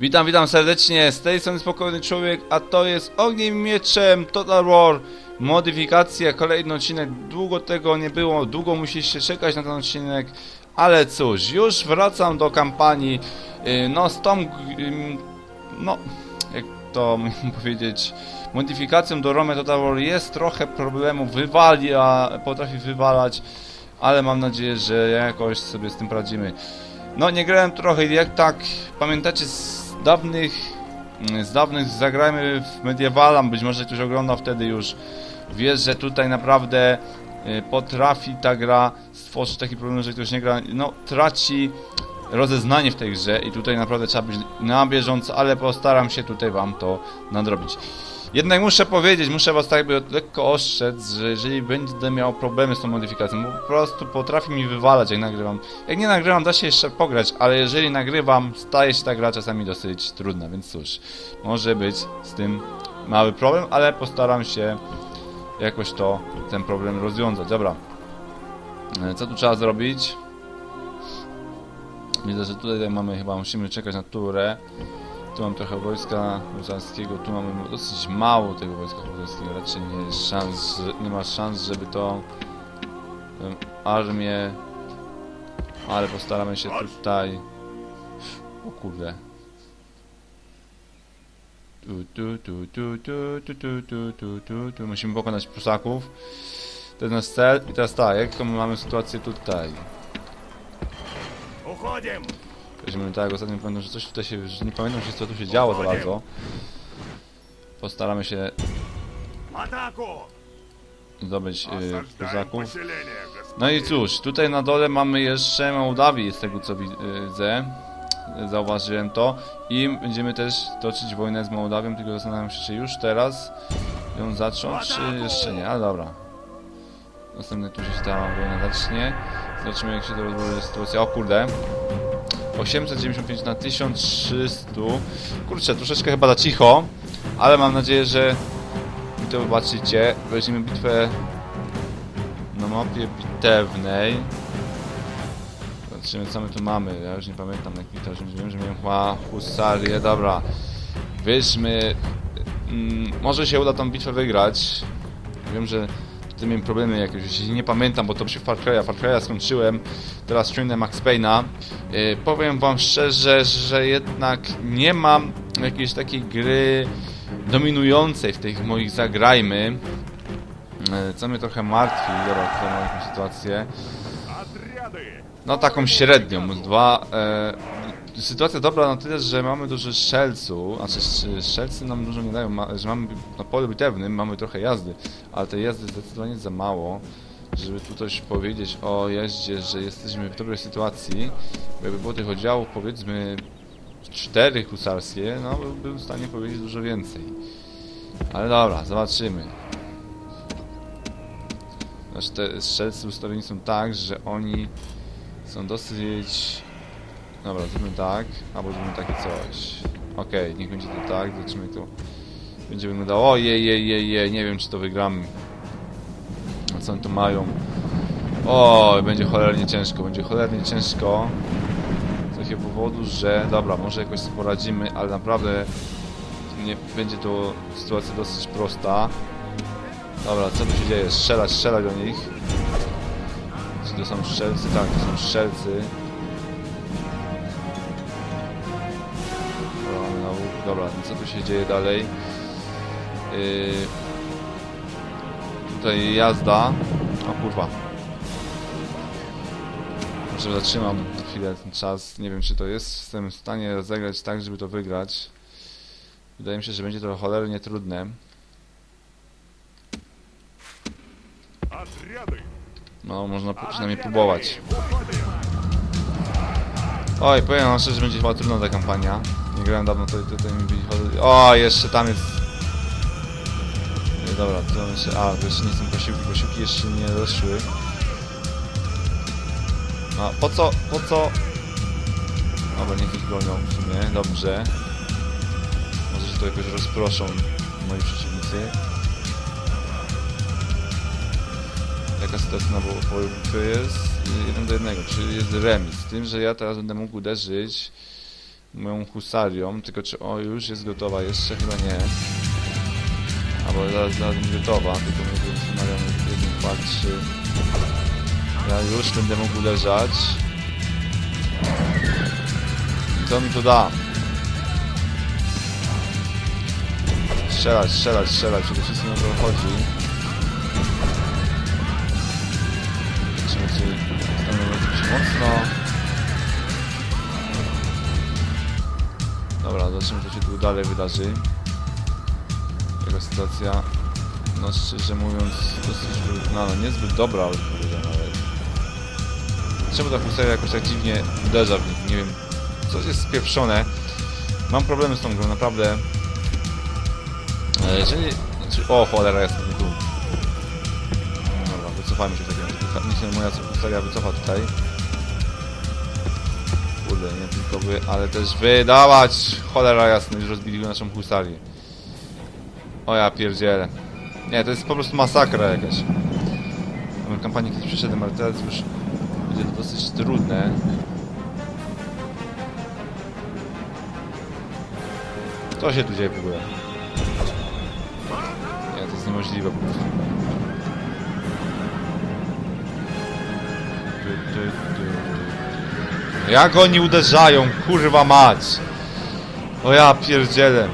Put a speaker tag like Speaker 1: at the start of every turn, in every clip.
Speaker 1: Witam, witam serdecznie, z tej strony Spokojny Człowiek, a to jest Ogniem Mieczem Total War. Modyfikacja, kolejny odcinek, długo tego nie było, długo musieliście czekać na ten odcinek. Ale cóż, już wracam do kampanii, yy, no z tą, no, jak to powiedzieć, modyfikacją do Rome Total War jest trochę problemu, wywali, a potrafi wywalać Ale mam nadzieję, że jakoś sobie z tym poradzimy. No nie grałem trochę, jak tak pamiętacie z dawnych, z dawnych zagrajmy w Medievala, być może ktoś oglądał wtedy już, wiesz, że tutaj naprawdę y, potrafi ta gra stworzyć taki problem, że ktoś nie gra, no traci rozeznanie w tej grze i tutaj naprawdę trzeba być na bieżąco, ale postaram się tutaj wam to nadrobić. Jednak muszę powiedzieć, muszę was tak jakby lekko ostrzec, że jeżeli będę miał problemy z tą modyfikacją, bo po prostu potrafi mi wywalać jak nagrywam. Jak nie nagrywam, da się jeszcze pograć, ale jeżeli nagrywam, staje się ta gra czasami dosyć trudna, więc cóż, może być z tym mały problem, ale postaram się jakoś to, ten problem rozwiązać. Dobra, E, co tu trzeba zrobić? Widzę, że tutaj mamy chyba, musimy czekać na turę. Tu mam trochę wojska huzarskiego, tu mamy dosyć mało tego wojska huzarskiego, raczej nie, szans, nie ma szans, żeby to um, armię, ale postaramy się tutaj, o kurde, tu, tu, tu, tu, tu, tu, tu, tu, tu, tu, tu. Musimy pokonać Prusaków. To jest nasz cel. I teraz tak, jaką mamy sytuację tutaj?
Speaker 2: Uchodzimy!
Speaker 1: Weźmy tak, ostatnio pamiętam, że coś tutaj się... Że nie pamiętam, że co tu się działo za bardzo. Postaramy się zdobyć yy,
Speaker 2: Kuzaków.
Speaker 1: No i cóż, tutaj na dole mamy jeszcze Mołdawię, z tego co y, widzę. Zauważyłem to. I będziemy też toczyć wojnę z Mołdawią, tylko zastanawiam się, czy już teraz ją zacząć, czy jeszcze nie. A dobra. Następny turze się ta wojna zacznie. Zobaczymy, jak się to rozwoje sytuacja. O kurde. 895 na 1300. Kurczę, troszeczkę chyba za cicho, ale mam nadzieję, że mi to wybaczycie. Weźmiemy bitwę na mapie bitewnej. Zobaczymy co my tu mamy. Ja już nie pamiętam jaki to, że wiem, że miałem chyba husarię. Dobra. Weźmy... Mm, może się uda tą bitwę wygrać. Wiem, że Wtedy miałem problemy jakieś, nie pamiętam, bo to przy Far Cry'a, Far Cry'a skończyłem, teraz streamnę Max Payne'a. Yy, powiem wam szczerze, że jednak nie mam jakiejś takiej gry dominującej w tych moich zagrajmy, yy, co mnie trochę martwi, dobra, tutaj mam sytuację. No taką średnią, dwa, e, sytuacja dobra na tyle, że mamy dużo strzelców, znaczy strzelcy nam dużo nie dają, że mamy na polu bitewnym mamy trochę jazdy, ale tej jazdy zdecydowanie za mało, żeby tu coś powiedzieć o jeździe, że jesteśmy w dobrej sytuacji, bo jakby było tych oddziałów powiedzmy cztery husarskie, no byłbym w stanie powiedzieć dużo więcej. Ale dobra, zobaczymy. Znaczy te strzelcy ustawieni są tak, że oni są dosyć... Dobra, zróbmy tak, albo zróbmy takie coś. Okej, niech będzie to tak, zobaczymy to będzie wyglądało. O, je, je, je, je, nie wiem czy to wygramy. A co oni tu mają? O, będzie cholernie ciężko, będzie cholernie ciężko. Z takiego powodu, że... Dobra, może jakoś poradzimy, ale naprawdę nie będzie to sytuacja dosyć prosta. Dobra, co tu się dzieje? Strzelać, strzelać do nich. Czy to są strzelcy? Tak, to są strzelcy. Dobra, co tu się dzieje dalej? Yy, tutaj jazda. O kurwa. Może zatrzymam chwilę ten czas. Nie wiem, czy to jest. Jestem w stanie rozegrać tak, żeby to wygrać. Wydaje mi się, że będzie to cholernie trudne. No, można przynajmniej próbować. Oj, powiem wam szczerze, że będzie chyba trudna ta kampania. Nie grałem dawno, to tutaj mi będzie... O, jeszcze tam jest... Nie, dobra, to jeszcze... A, to jeszcze nie są posiłki, posiłki jeszcze nie doszły. No, po co, po co... Dobra, niech ich gonią w sumie, dobrze. Może się to jakoś rozproszą moi przeciwnicy. Jaka sytuacja na połowie jest? Jeden do jednego, czyli jest remis. Z tym, że ja teraz będę mógł uderzyć moją husarią, tylko czy o już jest gotowa? Jeszcze chyba nie. Albo zaraz, zaraz będzie gotowa, tylko tu zastanawiam, jeden, dwa, trzy. Ja już będę mógł. I co mi to da? Strzelać, strzelać, strzelać, przede wszystkim o to chodzi. Czy stanowimy się mocno. Dobra, zobaczymy co się tu dalej wydarzy. Jego sytuacja, no szczerze mówiąc, dosyć wyrównana. Niezbyt dobra, ale powiedział nawet. Czemu ta husaria jakoś tak dziwnie uderza w nich? Nie wiem, coś jest spieprzone. Mam problemy z tą grą, naprawdę. E, Jeżeli... Znaczy, o, cholera, jest nie tu. Dobra, wycofajmy się w się moja husaria wycofa tutaj. Kurde, nie tylko wy, ale też wydawać! Cholera jasna, już rozbili naszą husarię. O ja pierdzielę. Nie, to jest po prostu masakra jakaś. Mam kampanię kiedyś przeszedłem, ale teraz już będzie to dosyć trudne. Co się tu dzieje w ogóle? Nie, to jest niemożliwe po prostu. Jak oni uderzają, kurwa mać! O ja pierdzielę.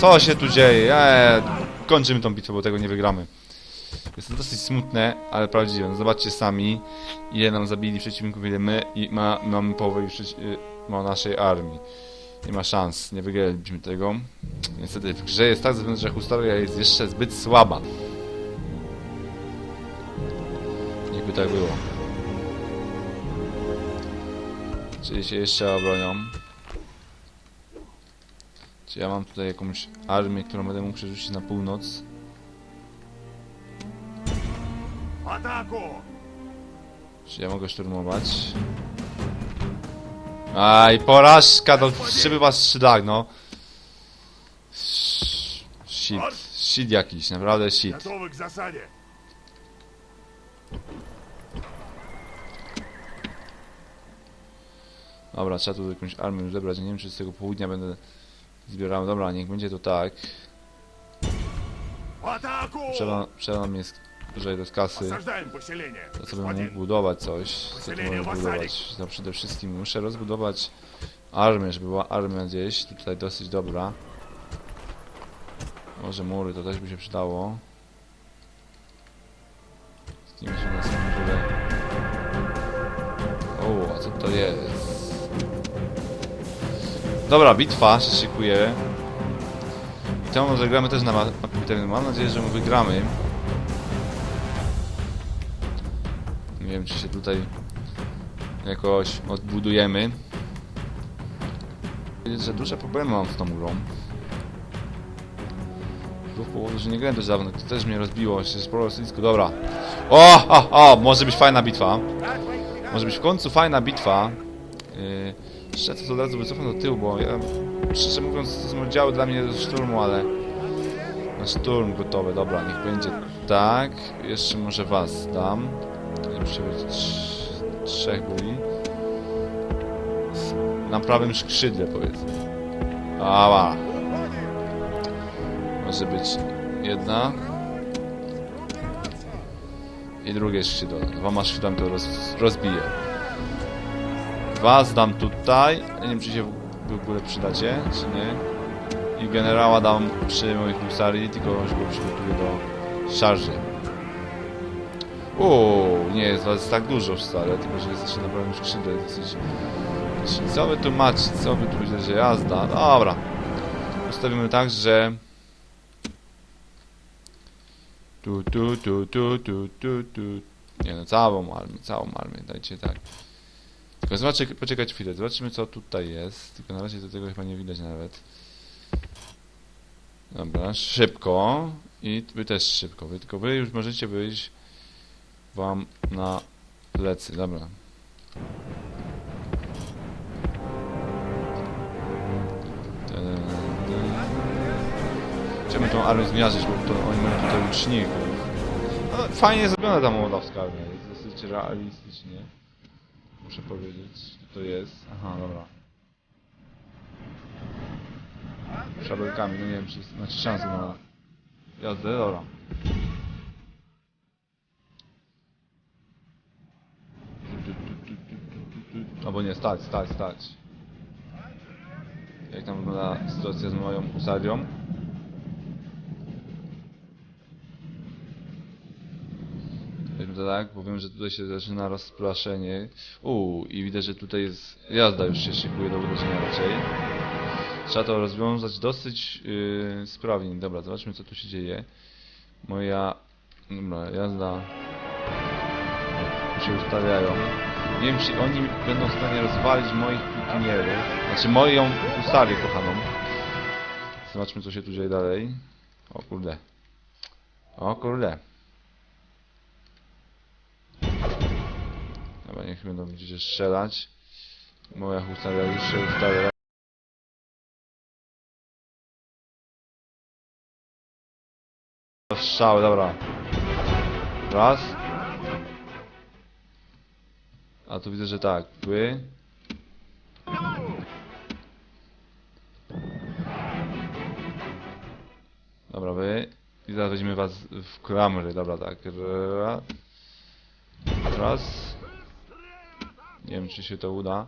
Speaker 1: Co się tu dzieje? Eee, kończymy tą bitwę, bo tego nie wygramy. Jest to dosyć smutne, ale prawdziwe. No zobaczcie sami, ile nam zabili przeciwników, ile my i ma, mamy połowę już y, ma naszej armii. Nie ma szans, nie wygraliśmy tego. Niestety w grze jest tak, że husaria jest jeszcze zbyt słaba. Jakby tak było. Czyli się jeszcze obronią. Czy ja mam tutaj jakąś armię, którą będę mógł przerzucić na północ?
Speaker 2: Ataku!
Speaker 1: Czy ja mogę szturmować? Aj, porażka, no żeby was strzelak, no. Shit, shit jakiś, naprawdę shit. Dobra, trzeba tu jakąś armię już zebrać. Nie wiem, czy z tego południa będę zbierał. Dobra, niech będzie to tak. Trzeba, trzeba mnie lżej do kasy. To sobie mógł budować coś. Co tu mogę budować? No przede wszystkim muszę rozbudować armię, żeby była armia gdzieś. Tutaj dosyć dobra. Może mury, to też by się przydało. Z kim się O, a co to jest? Dobra, bitwa się szykuje. I temu zagramy też na mapie. Mam nadzieję, że my wygramy. Nie wiem, czy się tutaj jakoś odbudujemy. Wiedzieć, że duże problemy mam z tą grą. W połowie, że nie grałem też dawno, to też mnie rozbiło, się sporo rosyjsko. Dobra. O, o, o, może być fajna bitwa. Może być w końcu fajna bitwa. Yy, szczerze to od razu wycofam do tyłu, bo ja, szczerze mówiąc, to są oddziały dla mnie do szturmu, ale na szturm gotowe. Dobra, niech będzie tak. Jeszcze może was dam. Muszę być trz- trzech byli. Na prawym skrzydle powiedzmy. Ała. Może być jedna. I drugie skrzydło. Dwoma skrzydłami to roz, rozbiję. Was dam tutaj. Nie wiem czy się w ogóle przydacie, czy nie. I generała dam przy moich husarii, tylko że go przygotuję do szarży. Uuu, nie jest was tak dużo wcale, tylko że jest jeszcze na prawym skrzydle dosyć... Co wy tu macie? Co wy tu myślicie, że jazda? Dobra. Ustawimy tak, że... Tu, tu, tu, tu, tu, tu, tu. Nie no, całą armię, całą armię, dajcie tak. Tylko zobaczcie, poczekać chwilę, zobaczymy co tutaj jest. Tylko na razie do tego chyba nie widać nawet. Dobra, szybko. I wy też szybko. Wy, tylko wy już możecie wyjść wam na plecy. Dobra. Chciałbym tą armię zmiażdżyć, bo to oni mają tutaj łuczników. No, fajnie zrobiona ta mołdawska armia, jest dosyć realistycznie. Muszę powiedzieć. To jest. Aha, dobra. Szabelkami, no nie wiem, czy jest, znaczy szansa na jazdę, dobra. Albo nie, stać, stać, stać. Jak tam wygląda sytuacja z moją husarią? Powiedzmy to tak, bo wiem, że tutaj się zaczyna rozpraszenie. Uuu, i widać, że tutaj jest jazda już się szykuje do uderzenia raczej. Trzeba to rozwiązać dosyć yy, sprawnie. Dobra, zobaczmy co tu się dzieje. Moja... Dobra, jazda... Tu się ustawiają. Nie wiem, czy oni będą w stanie rozwalić moich pikinierów. Znaczy moją husarię kochaną. Zobaczmy co się tu dzieje dalej. O kurde. O kurde. Dobra, niech będą będziecie strzelać. Moja husaria już się ustawia. Strzały, dobra. Raz. A tu widzę, że tak. Wy. Dobra, wy. I zaraz weźmiemy was w klamry. Dobra, tak. Ra- Raz. Nie wiem, czy się to uda.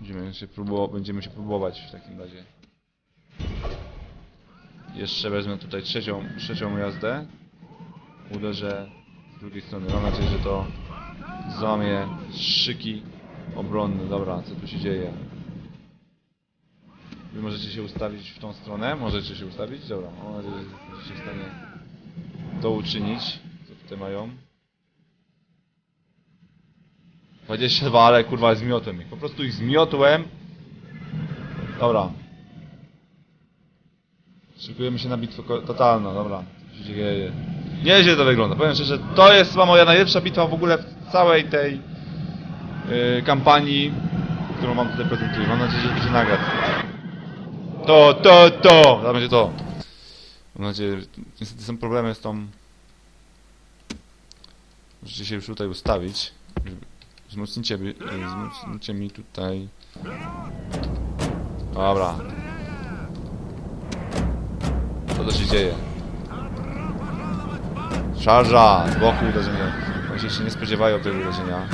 Speaker 1: Będziemy się, próbować, będziemy się próbować w takim razie. Jeszcze wezmę tutaj trzecią, trzecią jazdę. Uderzę z drugiej strony. Mam nadzieję, że to złamie szyki obronne. Dobra, co tu się dzieje? Wy możecie się ustawić w tą stronę? Możecie się ustawić? Dobra, mam nadzieję, że w stanie to uczynić. Co tutaj mają? 22, ale kurwa zmiotłem ich. Po prostu ich zmiotłem. Dobra. Szykujemy się na bitwę totalną, dobra. Nieźle to wygląda. Powiem szczerze, to jest chyba moja najlepsza bitwa w ogóle w całej tej yy, kampanii, którą wam tutaj prezentuję. Mam nadzieję, że będzie nagrać. To, to, to! To będzie to. Mam nadzieję, niestety są problemy z tą... Możecie się już tutaj ustawić. Wzmocnijcie, y, wzmocnijcie mi tutaj. Dobra. Co to się dzieje? Szarża! Z boku uderzenia. Oni się nie spodziewają tego uderzenia.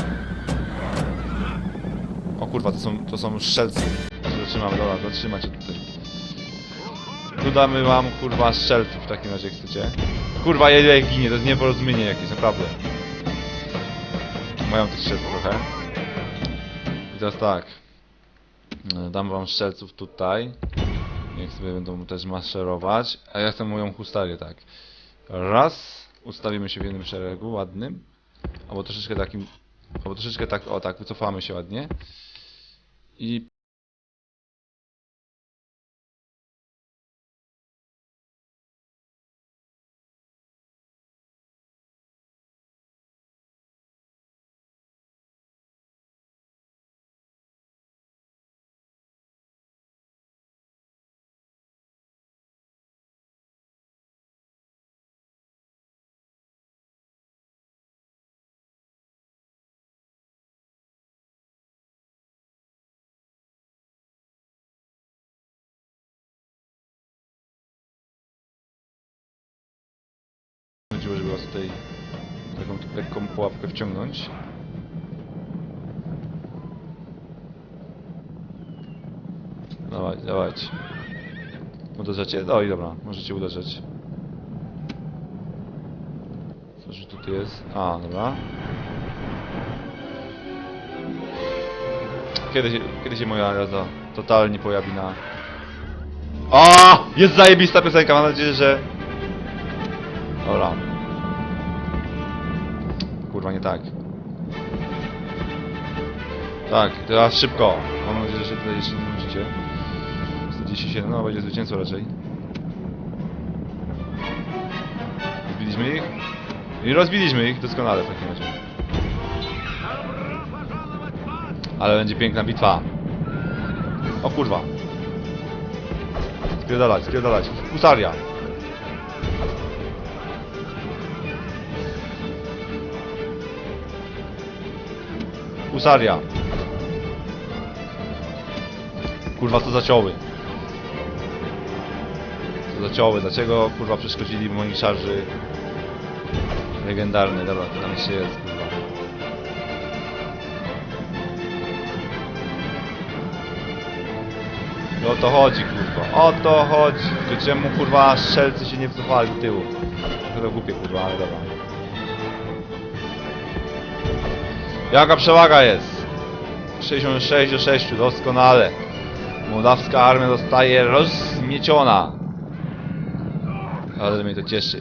Speaker 1: O kurwa, to są, to są strzelcy. Zatrzymamy, dobra, zatrzymać się tutaj. Tu damy wam kurwa strzelców w takim razie jak chcecie. Kurwa, ich ginie, to jest nieporozumienie jakieś, naprawdę. Mają tych strzelców trochę. I teraz tak. E, Dam wam strzelców tutaj. Niech sobie będą też maszerować. A ja chcę moją hustarię, tak. Raz. Ustawimy się w jednym szeregu, ładnym. Albo troszeczkę takim... Albo troszeczkę tak, o tak, wycofamy się ładnie. I... chodziło, żeby was tutaj taką lekką pułapkę wciągnąć. Dawaj, dawać. Uderzacie? No i dobra, możecie uderzać. Co że tutaj jest? A, dobra. Kiedy się, kiedy się moja jazda totalnie pojawi na... A! Jest zajebista piosenka, mam nadzieję, że... Dobra. Kurwa, nie tak. Tak, teraz szybko. Mam nadzieję, że się tutaj jeszcze nie znudzicie. 47, no będzie zwycięstwo raczej. Rozbiliśmy ich? I rozbiliśmy ich doskonale w takim razie. Ale będzie piękna bitwa. O kurwa. Spierdalać, spierdalać. Husaria. husaria. Kurwa, to zaciąły. To zaciąły. Dlaczego, kurwa, przeszkodzili moim szarzy? Legendarny, dobra, tam jeszcze jest, kurwa. No o to chodzi, kurwa. O to chodzi. Czemu, kurwa, strzelcy się nie wycofali do tyłu? To głupie, kurwa, ale dobra. Jaka przewaga jest? 66 do 6, doskonale. Mołdawska armia zostaje rozmieciona. Ale mnie to cieszy.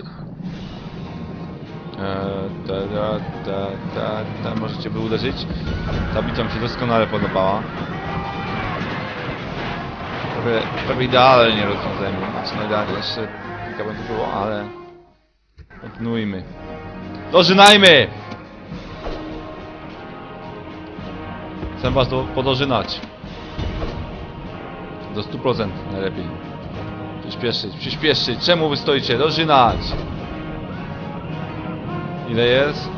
Speaker 1: Eee, ta, ta, ta, ta, ta. Możecie by uderzyć? Ta bitwa mi się doskonale podobała. Prawie, prawie idealnie rozwiązanie. Znaczy no idealnie, jeszcze kilka błędów było, ale... Kontynuujmy. Dożynajmy! Chcę was do, podożynać. Do 100% najlepiej. Przyspieszyć, przyspieszyć. Czemu wy stoicie? Dożynać! Ile jest?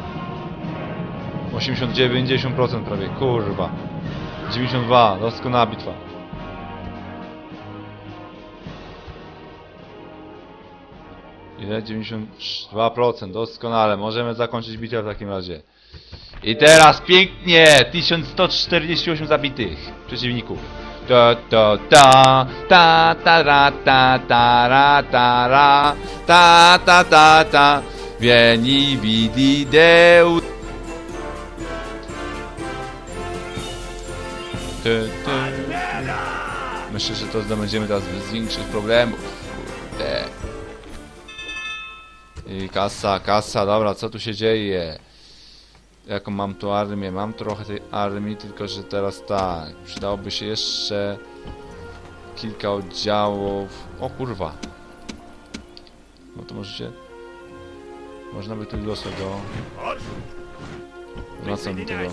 Speaker 1: 80-90% prawie, kurwa. 92, doskonała bitwa. Ile? 92%, doskonale. Możemy zakończyć bitwę w takim razie. I teraz pięknie! 1148 zabitych przeciwników. Ta ta ta ta ta ra ta ta ra ta ra ta ta ta ta Vieni vidi deu. Myślę, że to zdobędziemy teraz bez większych problemów. Kurde. I kasa, kasa, dobra, co tu się dzieje? jaką mam tu armię. Mam trochę tej armii, tylko że teraz tak, przydałoby się jeszcze kilka oddziałów. O kurwa. No to możecie... Można by tu losę
Speaker 2: go...
Speaker 1: Wracam do tego.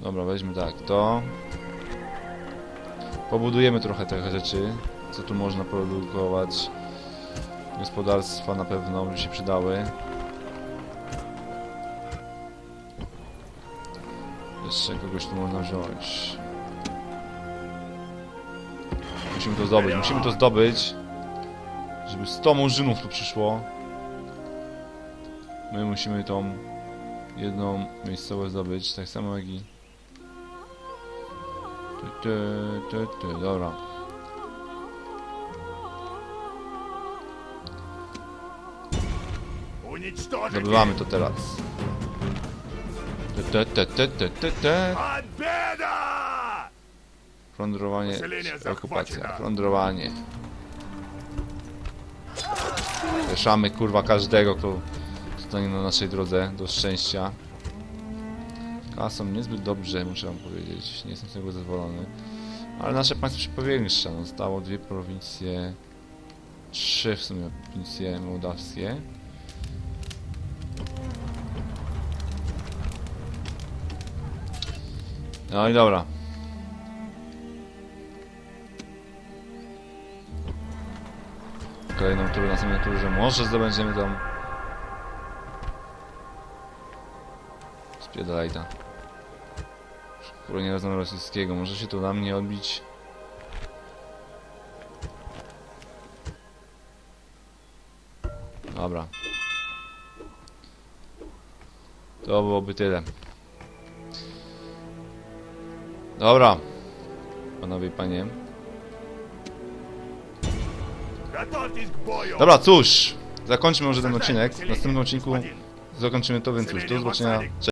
Speaker 1: Dobra, weźmy tak, to... Pobudujemy trochę tych rzeczy, co tu można produkować. Gospodarstwa na pewno by się przydały. Jeszcze kogoś tu można wziąć. Musimy to zdobyć, musimy to zdobyć. Żeby 100 murzynów tu przyszło. My musimy tą jedną miejscowość zdobyć, tak samo jak i... Ty, ty, ty, ty, dobra. Zdobywamy to teraz. Te, te, te, te, te,
Speaker 2: te.
Speaker 1: Plądrowanie, okupacja, plądrowanie. Wieszamy kurwa każdego, kto stanie na naszej drodze do szczęścia. Kasą niezbyt dobrze, muszę wam powiedzieć. Nie jestem z tego zadowolony. Ale nasze państwo się powiększa. No, Zostało dwie prowincje, trzy w sumie prowincje mołdawskie. No i dobra. Kolejną turę, na następnej turze może zdobędziemy tam Spiedalajta Kurwa nie razem rosyjskiego, może się to na mnie odbić. Dobra. To byłoby tyle Dobra. Panowie i panie. Dobra, cóż. Zakończmy może ten odcinek. W następnym odcinku zakończymy to, więc już do zobaczenia. Cześć.